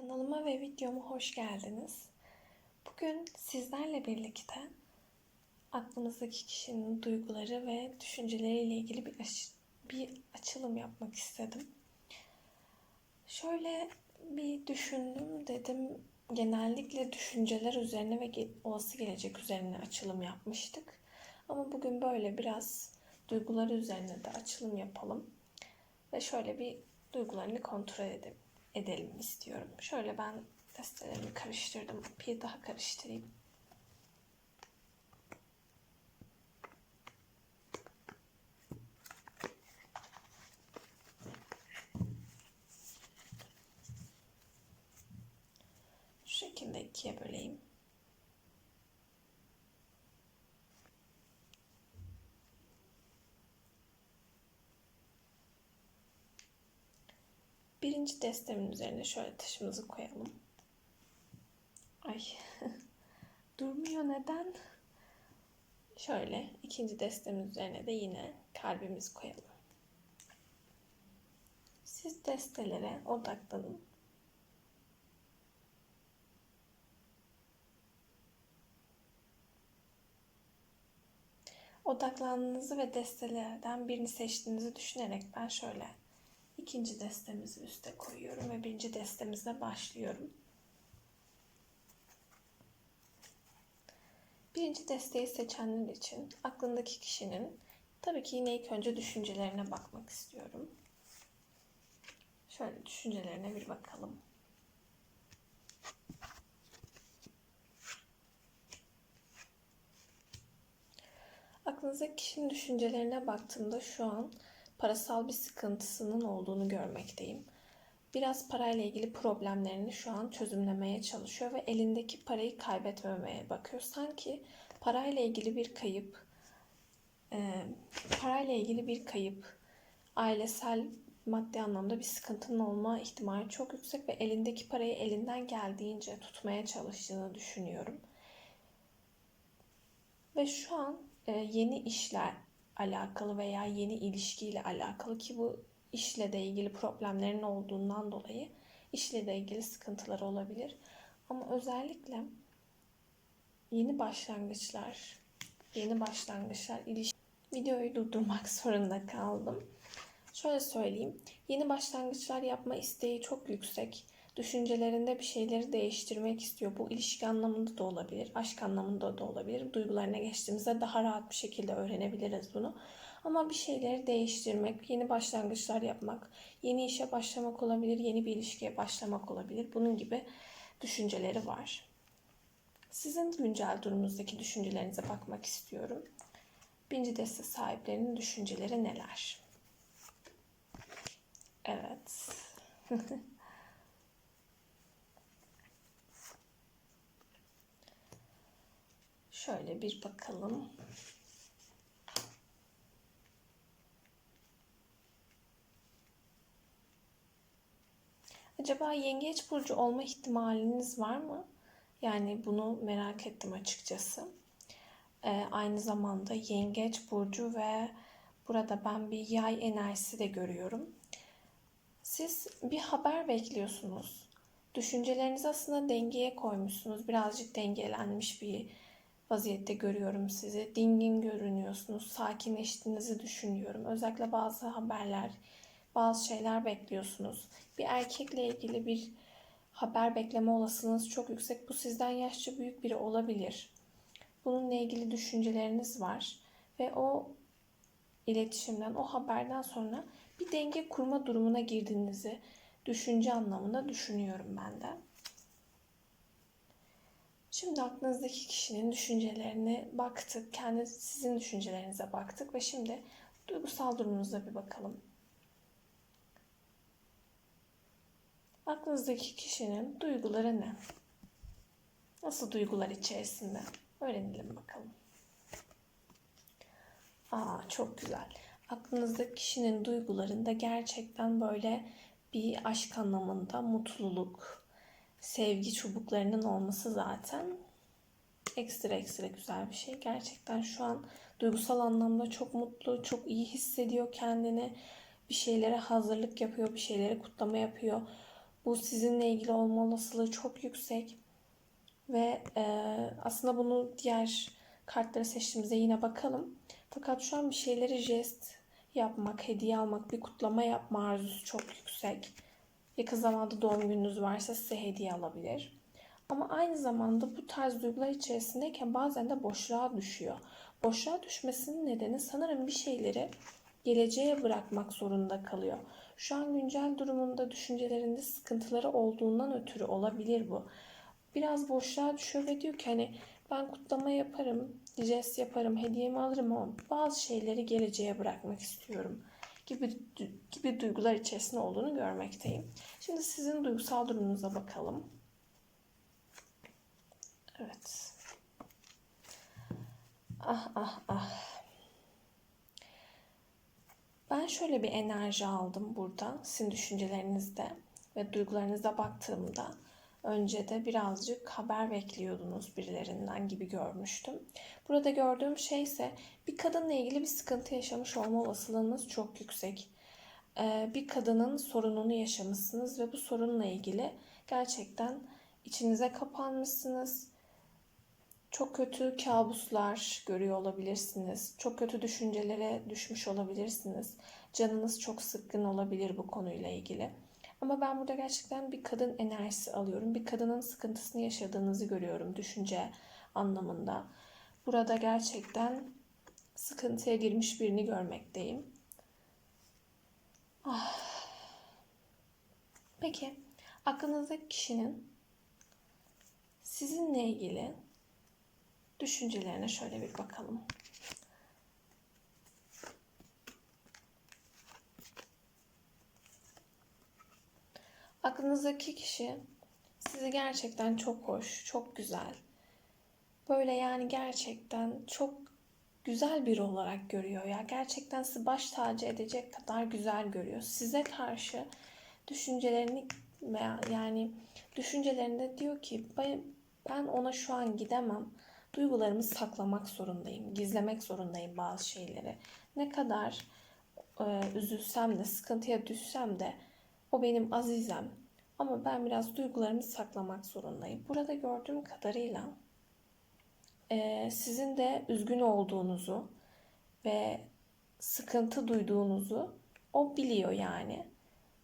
Kanalıma ve videoma hoş geldiniz. Bugün sizlerle birlikte aklımızdaki kişinin duyguları ve düşünceleriyle ilgili bir, aş- bir açılım yapmak istedim. Şöyle bir düşündüm dedim genellikle düşünceler üzerine ve olası gelecek üzerine açılım yapmıştık. Ama bugün böyle biraz duyguları üzerine de açılım yapalım. Ve şöyle bir duygularını kontrol edelim, edelim istiyorum. Şöyle ben destelerimi karıştırdım. Bir daha karıştırayım. Şu şekilde ikiye böleyim. Birinci destemin üzerine şöyle taşımızı koyalım. Ay durmuyor neden? Şöyle ikinci destemin üzerine de yine kalbimizi koyalım. Siz destelere odaklanın. Odaklandığınızı ve destelerden birini seçtiğinizi düşünerek ben şöyle ikinci destemizi üste koyuyorum ve birinci destemizle başlıyorum. Birinci desteği seçenler için aklındaki kişinin tabii ki yine ilk önce düşüncelerine bakmak istiyorum. Şöyle düşüncelerine bir bakalım. Aklınızdaki kişinin düşüncelerine baktığımda şu an parasal bir sıkıntısının olduğunu görmekteyim. Biraz parayla ilgili problemlerini şu an çözümlemeye çalışıyor ve elindeki parayı kaybetmemeye bakıyor. Sanki parayla ilgili bir kayıp, e, parayla ilgili bir kayıp, ailesel maddi anlamda bir sıkıntının olma ihtimali çok yüksek ve elindeki parayı elinden geldiğince tutmaya çalıştığını düşünüyorum. Ve şu an e, yeni işler alakalı veya yeni ilişkiyle alakalı ki bu işle de ilgili problemlerin olduğundan dolayı işle de ilgili sıkıntıları olabilir. Ama özellikle yeni başlangıçlar, yeni başlangıçlar ilişki videoyu durdurmak zorunda kaldım. Şöyle söyleyeyim. Yeni başlangıçlar yapma isteği çok yüksek. Düşüncelerinde bir şeyleri değiştirmek istiyor. Bu ilişki anlamında da olabilir, aşk anlamında da olabilir. Duygularına geçtiğimizde daha rahat bir şekilde öğrenebiliriz bunu. Ama bir şeyleri değiştirmek, yeni başlangıçlar yapmak, yeni işe başlamak olabilir, yeni bir ilişkiye başlamak olabilir. Bunun gibi düşünceleri var. Sizin güncel durumunuzdaki düşüncelerinize bakmak istiyorum. Birinci deste sahiplerinin düşünceleri neler? Evet. Şöyle bir bakalım. Acaba yengeç burcu olma ihtimaliniz var mı? Yani bunu merak ettim açıkçası. Ee, aynı zamanda yengeç burcu ve burada ben bir yay enerjisi de görüyorum. Siz bir haber bekliyorsunuz. Düşüncelerinizi aslında dengeye koymuşsunuz. Birazcık dengelenmiş bir vaziyette görüyorum sizi. Dingin görünüyorsunuz. Sakinleştiğinizi düşünüyorum. Özellikle bazı haberler, bazı şeyler bekliyorsunuz. Bir erkekle ilgili bir haber bekleme olasılığınız çok yüksek. Bu sizden yaşça büyük biri olabilir. Bununla ilgili düşünceleriniz var ve o iletişimden, o haberden sonra bir denge kurma durumuna girdiğinizi düşünce anlamında düşünüyorum ben de. Şimdi aklınızdaki kişinin düşüncelerine baktık, kendi sizin düşüncelerinize baktık ve şimdi duygusal durumunuza bir bakalım. Aklınızdaki kişinin duyguları ne? Nasıl duygular içerisinde? Öğrenelim bakalım. Aa çok güzel. Aklınızdaki kişinin duygularında gerçekten böyle bir aşk anlamında mutluluk, sevgi çubuklarının olması zaten ekstra ekstra güzel bir şey. Gerçekten şu an duygusal anlamda çok mutlu, çok iyi hissediyor kendini. Bir şeylere hazırlık yapıyor, bir şeylere kutlama yapıyor. Bu sizinle ilgili olma olasılığı çok yüksek. Ve e, aslında bunu diğer kartları seçtiğimizde yine bakalım. Fakat şu an bir şeyleri jest yapmak, hediye almak, bir kutlama yapma arzusu çok yüksek. Yakın zamanda doğum gününüz varsa size hediye alabilir. Ama aynı zamanda bu tarz duygular içerisindeyken bazen de boşluğa düşüyor. Boşluğa düşmesinin nedeni sanırım bir şeyleri geleceğe bırakmak zorunda kalıyor. Şu an güncel durumunda düşüncelerinde sıkıntıları olduğundan ötürü olabilir bu. Biraz boşluğa düşüyor ve diyor ki hani ben kutlama yaparım, jest yaparım, hediyemi alırım ama bazı şeyleri geleceğe bırakmak istiyorum gibi gibi duygular içerisinde olduğunu görmekteyim. Şimdi sizin duygusal durumunuza bakalım. Evet. Ah ah ah. Ben şöyle bir enerji aldım burada sizin düşüncelerinizde ve duygularınıza baktığımda önce de birazcık haber bekliyordunuz birilerinden gibi görmüştüm. Burada gördüğüm şey ise bir kadınla ilgili bir sıkıntı yaşamış olma olasılığınız çok yüksek. Ee, bir kadının sorununu yaşamışsınız ve bu sorunla ilgili gerçekten içinize kapanmışsınız. Çok kötü kabuslar görüyor olabilirsiniz. Çok kötü düşüncelere düşmüş olabilirsiniz. Canınız çok sıkkın olabilir bu konuyla ilgili. Ama ben burada gerçekten bir kadın enerjisi alıyorum. Bir kadının sıkıntısını yaşadığınızı görüyorum düşünce anlamında. Burada gerçekten sıkıntıya girmiş birini görmekteyim. Ah. Peki aklınızdaki kişinin sizinle ilgili düşüncelerine şöyle bir bakalım. Aklınızdaki kişi sizi gerçekten çok hoş, çok güzel. Böyle yani gerçekten çok güzel biri olarak görüyor ya. Gerçekten sizi baş tacı edecek kadar güzel görüyor. Size karşı düşüncelerini veya yani düşüncelerinde diyor ki ben ona şu an gidemem. Duygularımı saklamak zorundayım, gizlemek zorundayım bazı şeyleri. Ne kadar e, üzülsem de, sıkıntıya düşsem de o benim azizem. Ama ben biraz duygularımı saklamak zorundayım. Burada gördüğüm kadarıyla e, sizin de üzgün olduğunuzu ve sıkıntı duyduğunuzu o biliyor yani.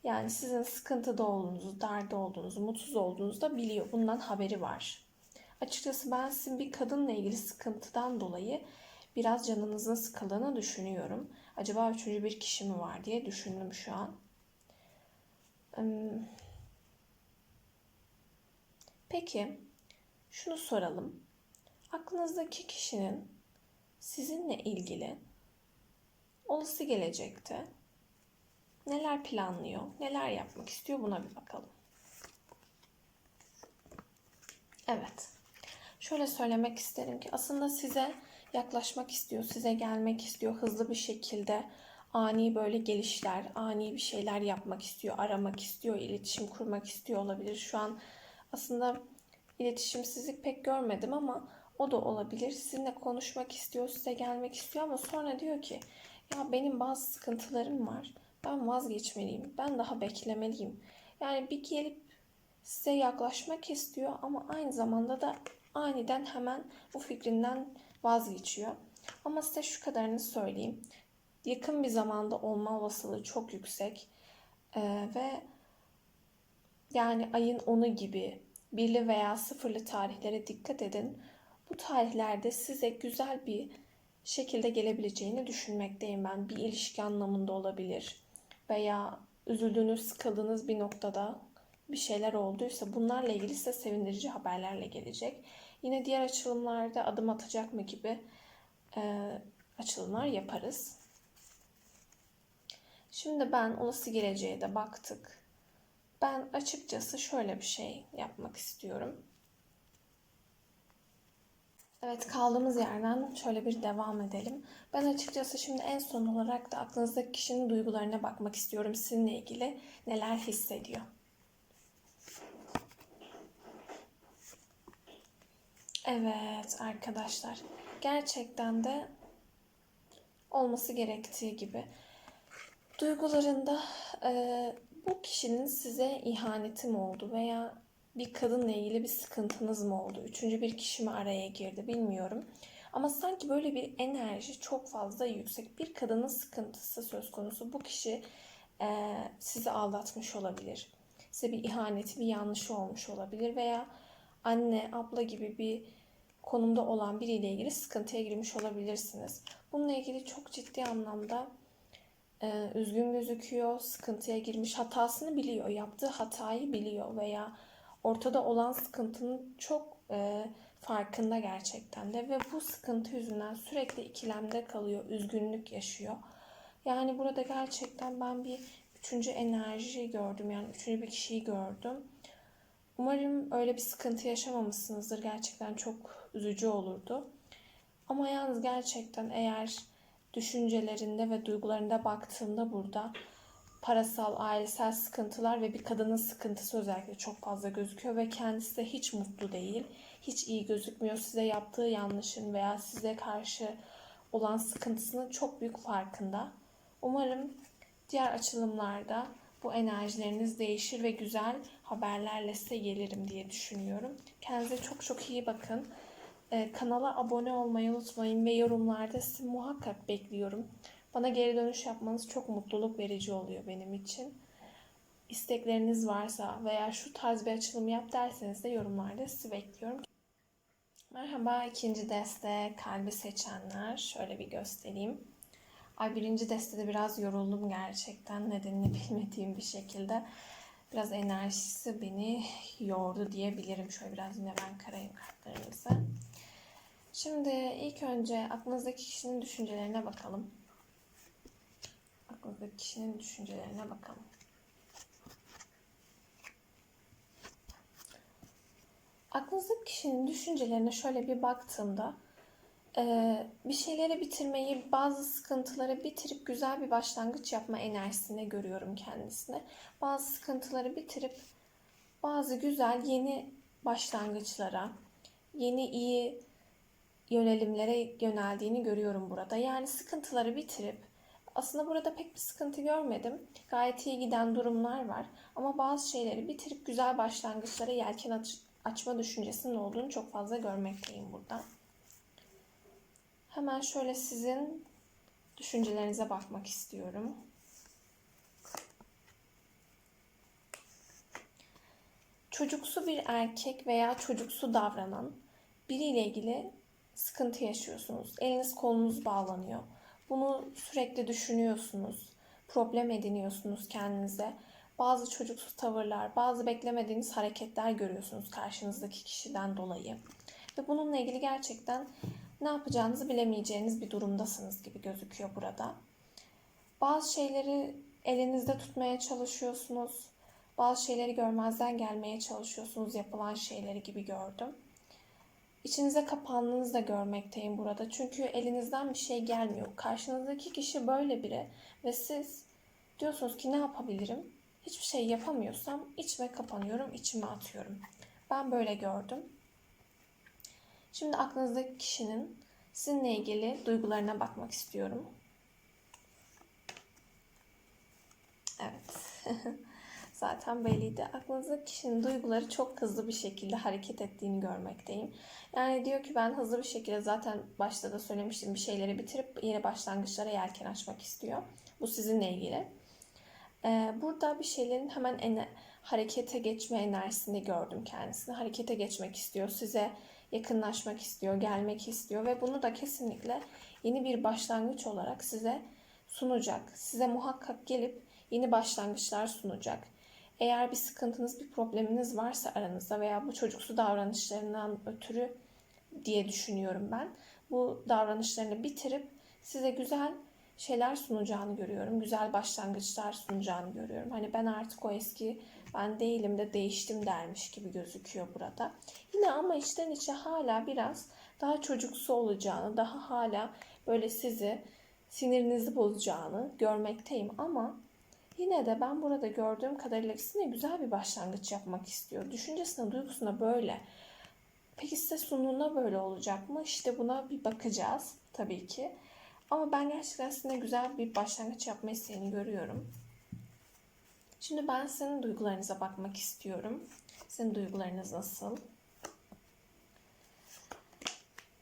Yani sizin sıkıntıda olduğunuzu, derde olduğunuzu, mutsuz olduğunuzu da biliyor. Bundan haberi var. Açıkçası ben sizin bir kadınla ilgili sıkıntıdan dolayı biraz canınızın sıkıldığını düşünüyorum. Acaba üçüncü bir kişi mi var diye düşündüm şu an. Peki, şunu soralım. Aklınızdaki kişinin sizinle ilgili olası gelecekte neler planlıyor, neler yapmak istiyor buna bir bakalım. Evet. Şöyle söylemek isterim ki aslında size yaklaşmak istiyor, size gelmek istiyor hızlı bir şekilde. Ani böyle gelişler, ani bir şeyler yapmak istiyor, aramak istiyor, iletişim kurmak istiyor olabilir. Şu an aslında iletişimsizlik pek görmedim ama o da olabilir. Sizinle konuşmak istiyor, size gelmek istiyor ama sonra diyor ki ya benim bazı sıkıntılarım var. Ben vazgeçmeliyim. Ben daha beklemeliyim. Yani bir gelip size yaklaşmak istiyor ama aynı zamanda da aniden hemen bu fikrinden vazgeçiyor. Ama size şu kadarını söyleyeyim. Yakın bir zamanda olma olasılığı çok yüksek. Ee, ve yani ayın 10'u gibi birli veya sıfırlı tarihlere dikkat edin. Bu tarihlerde size güzel bir şekilde gelebileceğini düşünmekteyim ben. Bir ilişki anlamında olabilir. Veya üzüldüğünüz, sıkıldığınız bir noktada bir şeyler olduysa bunlarla ilgili size sevindirici haberlerle gelecek. Yine diğer açılımlarda adım atacak mı gibi e, açılımlar yaparız. Şimdi ben olası geleceğe de baktık. Ben açıkçası şöyle bir şey yapmak istiyorum. Evet kaldığımız yerden şöyle bir devam edelim. Ben açıkçası şimdi en son olarak da aklınızdaki kişinin duygularına bakmak istiyorum. Sizinle ilgili neler hissediyor. Evet arkadaşlar. Gerçekten de olması gerektiği gibi. Duygularında e, bu kişinin size ihaneti mi oldu veya bir kadınla ilgili bir sıkıntınız mı oldu? Üçüncü bir kişi mi araya girdi bilmiyorum. Ama sanki böyle bir enerji çok fazla yüksek. Bir kadının sıkıntısı söz konusu. Bu kişi e, sizi aldatmış olabilir. Size bir ihaneti, bir yanlışı olmuş olabilir. Veya anne, abla gibi bir konumda olan biriyle ilgili sıkıntıya girmiş olabilirsiniz. Bununla ilgili çok ciddi anlamda e, üzgün gözüküyor, sıkıntıya girmiş, hatasını biliyor, yaptığı hatayı biliyor veya ortada olan sıkıntının çok e, farkında gerçekten de ve bu sıkıntı yüzünden sürekli ikilemde kalıyor, üzgünlük yaşıyor. Yani burada gerçekten ben bir üçüncü enerji gördüm, yani üçüncü bir kişiyi gördüm. Umarım öyle bir sıkıntı yaşamamışsınızdır. Gerçekten çok üzücü olurdu. Ama yalnız gerçekten eğer düşüncelerinde ve duygularında baktığımda burada parasal, ailesel sıkıntılar ve bir kadının sıkıntısı özellikle çok fazla gözüküyor ve kendisi de hiç mutlu değil. Hiç iyi gözükmüyor. Size yaptığı yanlışın veya size karşı olan sıkıntısının çok büyük farkında. Umarım diğer açılımlarda bu enerjileriniz değişir ve güzel haberlerle size gelirim diye düşünüyorum. Kendinize çok çok iyi bakın. Ee, kanala abone olmayı unutmayın ve yorumlarda sizi muhakkak bekliyorum. Bana geri dönüş yapmanız çok mutluluk verici oluyor benim için. İstekleriniz varsa veya şu tarz bir açılım yap derseniz de yorumlarda sizi bekliyorum. Merhaba ikinci deste kalbi seçenler. Şöyle bir göstereyim. Ay birinci destede biraz yoruldum gerçekten nedenini bilmediğim bir şekilde. Biraz enerjisi beni yordu diyebilirim. Şöyle biraz yine ben karayım kartlarımızı. Şimdi ilk önce aklınızdaki kişinin düşüncelerine bakalım. Aklınızdaki kişinin düşüncelerine bakalım. Aklınızdaki kişinin düşüncelerine şöyle bir baktığımda e, bir şeyleri bitirmeyi, bazı sıkıntıları bitirip güzel bir başlangıç yapma enerjisine görüyorum kendisine. Bazı sıkıntıları bitirip bazı güzel yeni başlangıçlara, yeni iyi yönelimlere yöneldiğini görüyorum burada. Yani sıkıntıları bitirip aslında burada pek bir sıkıntı görmedim. Gayet iyi giden durumlar var. Ama bazı şeyleri bitirip güzel başlangıçlara yelken aç açma düşüncesinin olduğunu çok fazla görmekteyim burada. Hemen şöyle sizin düşüncelerinize bakmak istiyorum. Çocuksu bir erkek veya çocuksu davranan biriyle ilgili sıkıntı yaşıyorsunuz. Eliniz kolunuz bağlanıyor. Bunu sürekli düşünüyorsunuz. Problem ediniyorsunuz kendinize. Bazı çocuksu tavırlar, bazı beklemediğiniz hareketler görüyorsunuz karşınızdaki kişiden dolayı. Ve bununla ilgili gerçekten ne yapacağınızı bilemeyeceğiniz bir durumdasınız gibi gözüküyor burada. Bazı şeyleri elinizde tutmaya çalışıyorsunuz. Bazı şeyleri görmezden gelmeye çalışıyorsunuz yapılan şeyleri gibi gördüm. İçinize kapandığınızı da görmekteyim burada. Çünkü elinizden bir şey gelmiyor. Karşınızdaki kişi böyle biri ve siz diyorsunuz ki ne yapabilirim? Hiçbir şey yapamıyorsam içime kapanıyorum, içime atıyorum. Ben böyle gördüm. Şimdi aklınızdaki kişinin sizinle ilgili duygularına bakmak istiyorum. Evet. Zaten belliydi. Aklınızdaki kişinin duyguları çok hızlı bir şekilde hareket ettiğini görmekteyim. Yani diyor ki ben hızlı bir şekilde zaten başta da söylemiştim bir şeyleri bitirip yeni başlangıçlara yelken açmak istiyor. Bu sizinle ilgili. Ee, burada bir şeylerin hemen ene, harekete geçme enerjisini gördüm kendisini. Harekete geçmek istiyor. Size yakınlaşmak istiyor, gelmek istiyor ve bunu da kesinlikle yeni bir başlangıç olarak size sunacak. Size muhakkak gelip yeni başlangıçlar sunacak. Eğer bir sıkıntınız, bir probleminiz varsa aranızda veya bu çocuksu davranışlarından ötürü diye düşünüyorum ben. Bu davranışlarını bitirip size güzel şeyler sunacağını görüyorum. Güzel başlangıçlar sunacağını görüyorum. Hani ben artık o eski ben değilim de değiştim dermiş gibi gözüküyor burada. Yine ama içten içe hala biraz daha çocuksu olacağını, daha hala böyle sizi sinirinizi bozacağını görmekteyim ama yine de ben burada gördüğüm kadarıyla sizinle güzel bir başlangıç yapmak istiyor. Düşüncesine, duygusuna böyle. Peki size sunduğunda böyle olacak mı? İşte buna bir bakacağız tabii ki. Ama ben gerçekten sizinle güzel bir başlangıç yapma isteğini görüyorum. Şimdi ben senin duygularınıza bakmak istiyorum. Senin duygularınız nasıl?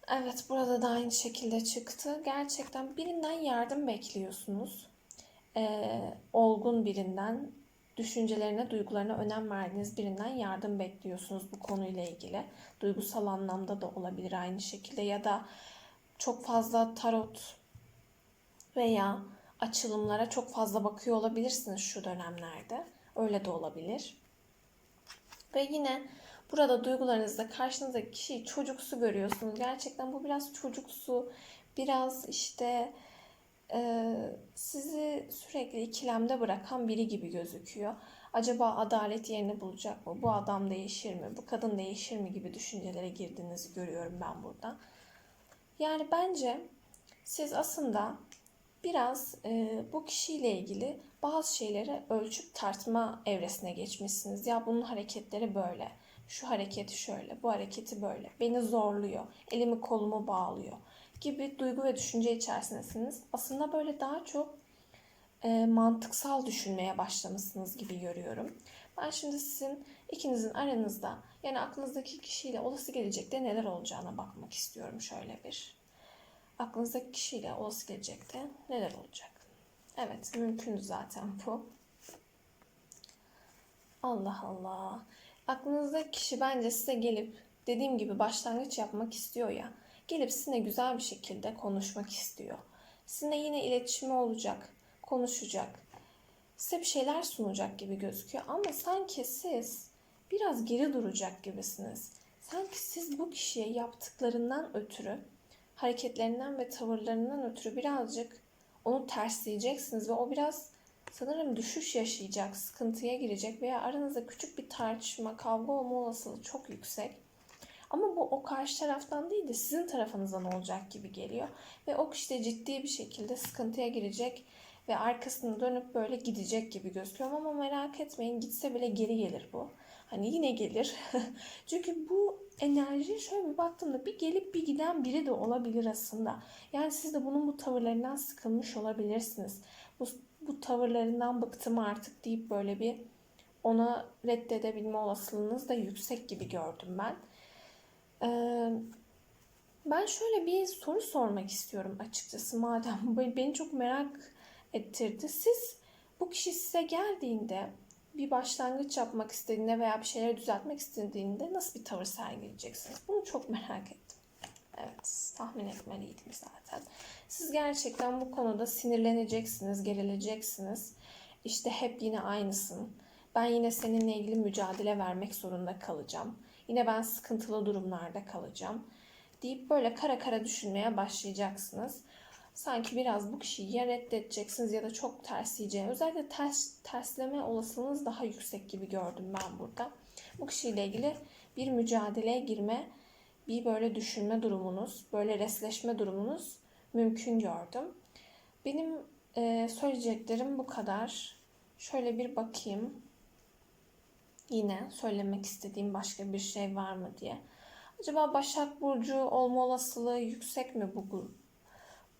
Evet, burada da aynı şekilde çıktı. Gerçekten birinden yardım bekliyorsunuz. Ee, olgun birinden, düşüncelerine, duygularına önem verdiğiniz birinden yardım bekliyorsunuz bu konuyla ilgili. Duygusal anlamda da olabilir aynı şekilde ya da çok fazla tarot veya açılımlara çok fazla bakıyor olabilirsiniz şu dönemlerde. Öyle de olabilir. Ve yine burada duygularınızda karşınızdaki kişiyi çocuksu görüyorsunuz. Gerçekten bu biraz çocuksu, biraz işte e, sizi sürekli ikilemde bırakan biri gibi gözüküyor. Acaba adalet yerini bulacak mı? Bu adam değişir mi? Bu kadın değişir mi gibi düşüncelere girdiğinizi görüyorum ben burada. Yani bence siz aslında biraz e, bu kişiyle ilgili bazı şeyleri ölçüp tartma evresine geçmişsiniz. Ya bunun hareketleri böyle, şu hareketi şöyle, bu hareketi böyle, beni zorluyor, elimi kolumu bağlıyor gibi duygu ve düşünce içerisindesiniz. Aslında böyle daha çok e, mantıksal düşünmeye başlamışsınız gibi görüyorum. Ben şimdi sizin ikinizin aranızda yani aklınızdaki kişiyle olası gelecekte neler olacağına bakmak istiyorum şöyle bir. Aklınızdaki kişiyle olası gelecekte neler olacak? Evet mümkün zaten bu. Allah Allah. Aklınızdaki kişi bence size gelip dediğim gibi başlangıç yapmak istiyor ya. Gelip sizinle güzel bir şekilde konuşmak istiyor. Sizinle yine iletişimi olacak, konuşacak. Size bir şeyler sunacak gibi gözüküyor ama sanki siz biraz geri duracak gibisiniz. Sanki siz bu kişiye yaptıklarından ötürü, hareketlerinden ve tavırlarından ötürü birazcık onu tersleyeceksiniz ve o biraz sanırım düşüş yaşayacak, sıkıntıya girecek veya aranızda küçük bir tartışma, kavga olma olasılığı çok yüksek. Bu o karşı taraftan değil de sizin tarafınızdan olacak gibi geliyor. Ve o kişi de ciddi bir şekilde sıkıntıya girecek ve arkasını dönüp böyle gidecek gibi gözüküyor. Ama merak etmeyin gitse bile geri gelir bu. Hani yine gelir. Çünkü bu enerji şöyle bir baktığımda bir gelip bir giden biri de olabilir aslında. Yani siz de bunun bu tavırlarından sıkılmış olabilirsiniz. Bu, bu tavırlarından bıktım artık deyip böyle bir ona reddedebilme olasılığınız da yüksek gibi gördüm ben. Ben şöyle bir soru sormak istiyorum açıkçası madem beni çok merak ettirdi. Siz bu kişi size geldiğinde bir başlangıç yapmak istediğinde veya bir şeyleri düzeltmek istediğinde nasıl bir tavır sergileyeceksiniz? Bunu çok merak ettim. Evet, tahmin etmeliydim zaten. Siz gerçekten bu konuda sinirleneceksiniz, gerileceksiniz. İşte hep yine aynısın. Ben yine seninle ilgili mücadele vermek zorunda kalacağım. Yine ben sıkıntılı durumlarda kalacağım. Deyip böyle kara kara düşünmeye başlayacaksınız sanki biraz bu kişiyi ya reddedeceksiniz ya da çok tersleyeceğini. Özellikle ters, tersleme olasılığınız daha yüksek gibi gördüm ben burada. Bu kişiyle ilgili bir mücadeleye girme, bir böyle düşünme durumunuz, böyle resleşme durumunuz mümkün gördüm. Benim e, söyleyeceklerim bu kadar. Şöyle bir bakayım. Yine söylemek istediğim başka bir şey var mı diye. Acaba Başak Burcu olma olasılığı yüksek mi bu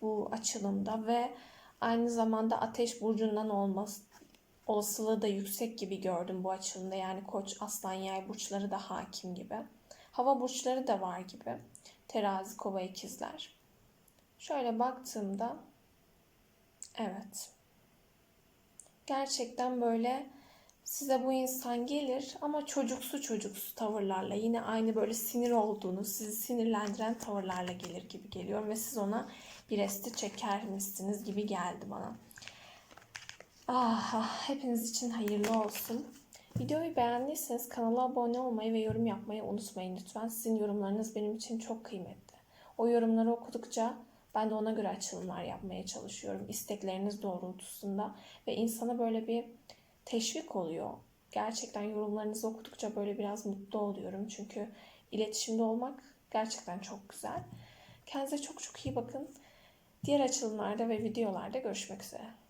bu açılımda ve aynı zamanda ateş burcundan olması olasılığı da yüksek gibi gördüm bu açılımda. Yani koç, aslan, yay burçları da hakim gibi. Hava burçları da var gibi. Terazi, kova, ikizler. Şöyle baktığımda evet. Gerçekten böyle size bu insan gelir ama çocuksu çocuksu tavırlarla yine aynı böyle sinir olduğunu, sizi sinirlendiren tavırlarla gelir gibi geliyor ve siz ona bir esti çeker misiniz gibi geldi bana. Ah, ah, hepiniz için hayırlı olsun. Videoyu beğendiyseniz kanala abone olmayı ve yorum yapmayı unutmayın lütfen. Sizin yorumlarınız benim için çok kıymetli. O yorumları okudukça ben de ona göre açılımlar yapmaya çalışıyorum. İstekleriniz doğrultusunda ve insana böyle bir teşvik oluyor. Gerçekten yorumlarınızı okudukça böyle biraz mutlu oluyorum. Çünkü iletişimde olmak gerçekten çok güzel. Kendinize çok çok iyi bakın. Diğer açılımlarda ve videolarda görüşmek üzere.